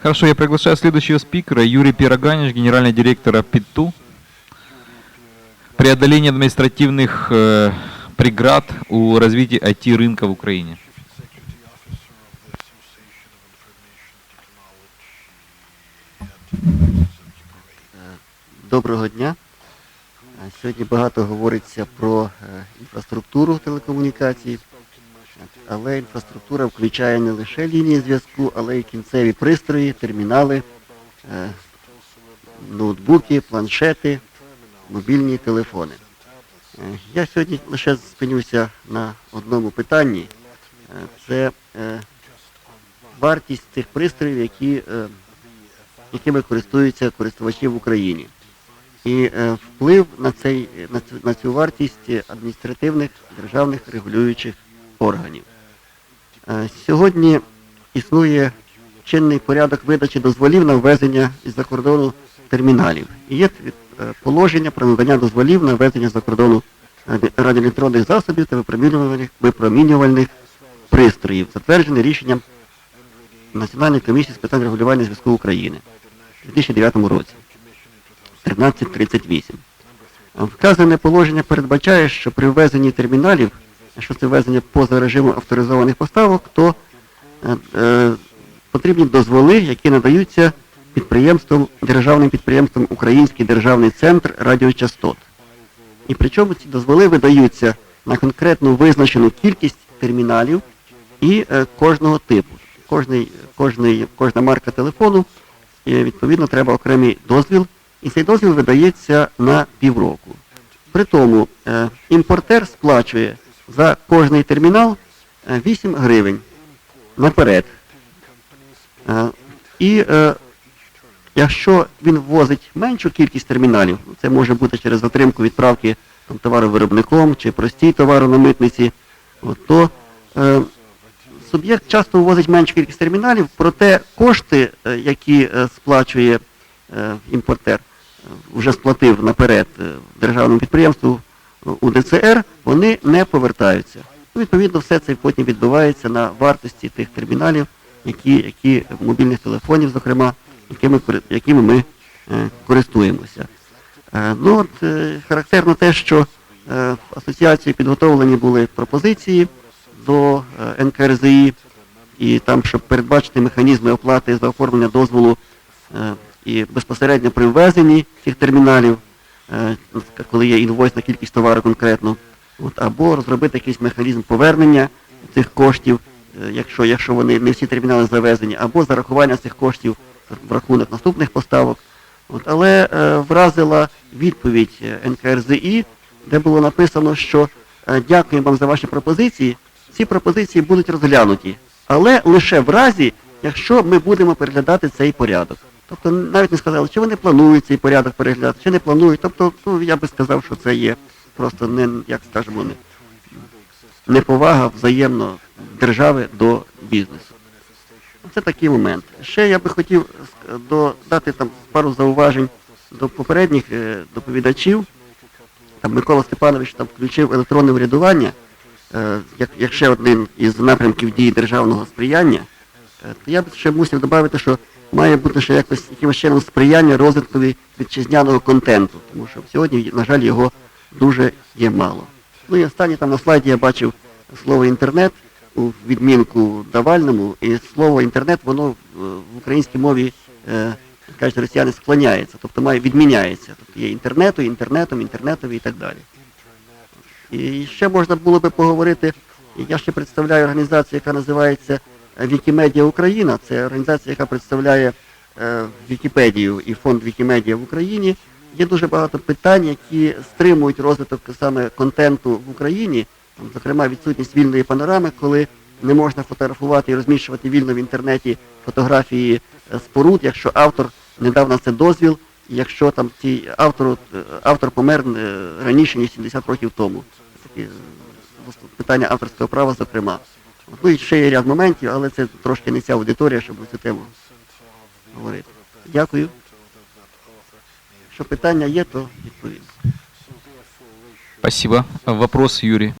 Хорошо, я приглашаю следующего спикера, Юрий Пироганич, генеральный директор ПИТУ. Преодоление административных э, преград у развития IT-рынка в Украине. Доброго дня. Е, Сьогодні багато говориться про е, інфраструктуру телекомунікацій, Але інфраструктура включає не лише лінії зв'язку, але й кінцеві пристрої, термінали, е, ноутбуки, планшети, мобільні телефони. Е, Я сьогодні лише спинюся на одному питанні. Е, Це вартість цих пристроїв, які, якими користуються користувачі в Україні і вплив на, цей, на, цю, на цю вартість адміністративних державних регулюючих органів. Е, Сьогодні існує чинний порядок видачі дозволів на ввезення із-за кордону терміналів. І є е, положення про надання дозволів на ввезення з-за кордону раді- радіоелектронних засобів та випромінювальних, випромінювальних пристроїв, затверджене рішенням Національної комісії з питань регулювання зв'язку України у 2009 році. 1338. Вказане положення передбачає, що при ввезенні терміналів, якщо це ввезення поза режимом авторизованих поставок, то е, е, потрібні дозволи, які надаються підприємством, державним підприємством Український державний центр радіочастот. І причому ці дозволи видаються на конкретну визначену кількість терміналів і е, кожного типу. Кожний, кожний, кожна марка телефону, е, відповідно, треба окремий дозвіл, і цей дозвіл видається на півроку. При тому е, імпортер сплачує за кожний термінал е, 8 гривень наперед. Е, і е, якщо він ввозить меншу кількість терміналів, це може бути через затримку відправки там, товару виробником чи простій товару на митниці, то е, суб'єкт часто ввозить меншу кількість терміналів, проте кошти, е, які е, сплачує е, імпортер, е, вже сплатив наперед е, державному підприємству е, УДЦР, вони не повертаються. Ну, відповідно, все це потім відбувається на вартості тих терміналів, які, які мобільних телефонів, зокрема, якими, якими ми е, користуємося. Е, ну, от, е, характерно те, що е, в асоціації підготовлені були пропозиції до е, НКРЗІ, і там, щоб передбачити механізми оплати за оформлення дозволу е, і безпосередньо при ввезенні цих терміналів, коли є інвойсна кількість товару конкретно, от, або розробити якийсь механізм повернення цих коштів, е, якщо, якщо вони не всі термінали завезені, або зарахування цих коштів в рахунок наступних поставок. От, але е, вразила відповідь е, НКРЗІ, де було написано, що е, дякуємо вам за ваші пропозиції. Ці пропозиції будуть розглянуті, але лише в разі, якщо ми будемо переглядати цей порядок. Тобто навіть не сказали, чи вони планують цей порядок переглядати, чи не планують. Тобто, ну я би сказав, що це є просто не, як скажемо, не, неповага взаємно держави до бізнесу. Це такий момент. Ще я би хотів додати там пару зауважень до попередніх е, доповідачів. Там Микола Степанович там включив електронне врядування е, як, як ще один із напрямків дії державного сприяння. Я б ще мусив додати, що має бути ще якось якимось чином сприяння розвиткові вітчизняного контенту, тому що сьогодні, на жаль, його дуже є мало. Ну і останнє там на слайді я бачив слово інтернет у відмінку давальному, і слово інтернет, воно в українській мові, е, кажуть росіяни, склоняється, тобто має відміняється. Тобто є інтернету, інтернетом, інтернетові і так далі. І ще можна було би поговорити, я ще представляю організацію, яка називається Вікімедія Україна. Це організація, яка представляє е, Вікіпедію і фонд Вікімедія в Україні. Є дуже багато питань, які стримують розвиток саме контенту в Україні, там, зокрема відсутність вільної панорами, коли не можна фотографувати і розміщувати вільно в інтернеті фотографії е, споруд, якщо автор не дав на це дозвіл, і якщо там ці автору, е, автор помер раніше, ніж 70 років тому. Такі питання авторського права, зокрема. Ну і ще є ряд моментів, але це трошки не ця аудиторія, щоб цю тему говорити. Дякую. Якщо питання є, то відповім. Спасибо. Вопрос, Юрий.